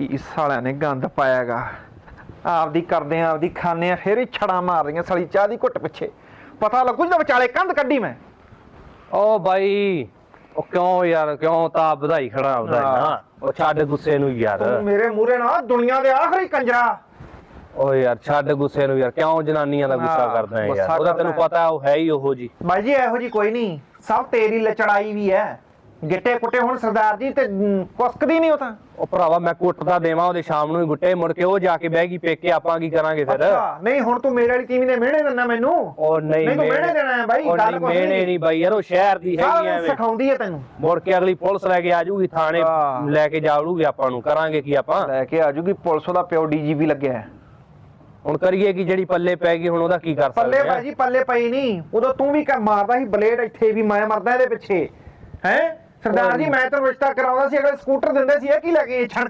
ਇਸ ਸਾਲਿਆਂ ਨੇ ਗੰਦ ਪਾਇਆਗਾ। ਆਪਦੀ ਕਰਦੇ ਆ ਆਪਦੀ ਖਾਣੇ ਆ ਫੇਰ ਹੀ ਛੜਾ ਮਾਰ ਰਹੀਆਂ ਸਾਲੀ ਚਾਹ ਦੀ ਘੁੱਟ ਪਿੱਛੇ। ਪਤਾ ਲੱਗੂ ਜਦੋਂ ਵਿਚਾਲੇ ਕੰਧ ਕੱਢੀ ਮੈਂ। ਓ ਬਾਈ ਉਹ ਕਿਉਂ ਯਾਰ ਕਿਉਂ ਤਾਂ ਵਧਾਈ ਖੜਾ ਵਧਾਈ ਨਾ ਉਹ ਛੱਡ ਗੁੱਸੇ ਨੂੰ ਯਾਰ। ਤੂੰ ਮੇਰੇ ਮੂਹਰੇ ਨਾ ਦੁਨੀਆ ਦੇ ਆਖਰੀ ਕੰਜਰਾ। ਓ ਯਾਰ ਛੱਡ ਗੁੱਸੇ ਨੂੰ ਯਾਰ ਕਿਉਂ ਜਨਾਨੀਆਂ ਦਾ ਗੁੱਸਾ ਕਰਦਾ ਹੈ ਯਾਰ? ਉਹਦਾ ਤੈਨੂੰ। ਪਤਾ ਉਹ ਹੈ ਹੀ ਉਹੋ ਜੀ। ਬਾਈ ਜੀ ਇਹੋ ਜੀ ਕੋਈ ਨਹੀਂ। ਸਭ ਤੇਰੀ ਲਚੜਾਈ ਵੀ ਹੈ। ਗਿੱਟੇ ਕੁੱਟੇ ਹੁਣ ਸਰਦਾਰ ਜੀ ਤੇ ਕੁਸਕਦੀ ਨਹੀਂ ਉਹ ਤਾਂ। ਉਹ ਭਰਾਵਾ ਮੈਂ ਕੁੱਟਦਾ ਦੇਵਾਂ ਉਹਦੇ ਸ਼ਾਮ ਨੂੰ ਹੀ ਗੁੱਟੇ ਮੁੜ ਕੇ ਉਹ ਜਾ ਕੇ ਬਹਿ ਗਈ ਪੇਕੇ ਆਪਾਂ ਕੀ ਕਰਾਂਗੇ ਫਿਰ? ਅੱਛਾ ਨਹੀਂ ਹੁਣ ਤੂੰ ਮੇਰੇ ਵਾਲੀ ਟੀਮ ਦੇ ਮਿਹਣੇ ਦਿੰਦਾ ਮੈਨੂੰ। ਉਹ ਨਹੀਂ ਨਹੀਂ ਤੂੰ ਮਿਹਣੇ ਦੇਣਾ ਹੈ ਬਾਈ ਉਹ ਗੱਲ ਨਹੀਂ ਕੁਛ ਮਿਹਣੇ ਨਹੀਂ। ਬਾਈ ਯਾਰ ਉਹ ਸ਼ਹਿਰ ਦੀ ਹੈਗੀ ਐਵੇਂ। ਸਿਖਾਉਂਦੀ ਹੈ ਤੈਨੂੰ। ਮੁੜ ਕੇ ਅਗਲੀ ਪੁਲਿਸ ਲੈ ਕੇ ਆ ਜਾਊਗੀ ਥਾਣੇ। ਲੈ ਕੇ ਜਾਊਗੀ ਆਪਾਂ ਨੂੰ ਕਰਾਂਗੇ ਕੀ ਆਪਾਂ? ਲੈ ਕੇ ਆਜੂਗੀ ਪੁਲਿਸ ਦਾ ਪਿਓ ਡੀਜੀਪੀ ਲੱਗਿਆ ਹੈ। ਹੁਣ ਕਰੀਏ ਕੀ ਜਿਹੜੀ ਪੱਲੇ ਪੈ ਗਈ ਹੁਣ ਉਹਦਾ ਕੀ ਕਰ ਪੱਲੇ ਸਕਦੇ ਆ ਭਾਜੀ ਪੱਲੇ ਪਈ ਨਹੀਂ। ਉਦੋਂ ਤੂੰ ਵੀ ਮਾਰਦਾ ਸੀ ਬਲੇਡ ਇੱਥੇ ਵੀ ਮੈਂ ਮਰਦਾ ਇਹਦੇ ਪਿੱਛੇ। ਹੈ? ਸਰਦਾਰ ਜੀ ਮੈਂ ਤੈਨੂੰ ਰਿਸ਼ਤਾ ਕਰਾਉਂਦਾ ਸੀ ਅਗਲੇ ਸਕੂਟਰ ਦਿੰਦੇ ਸੀ ਇਹ ਕੀ ਲੈ ਕੇ ਛਣਕਣਾ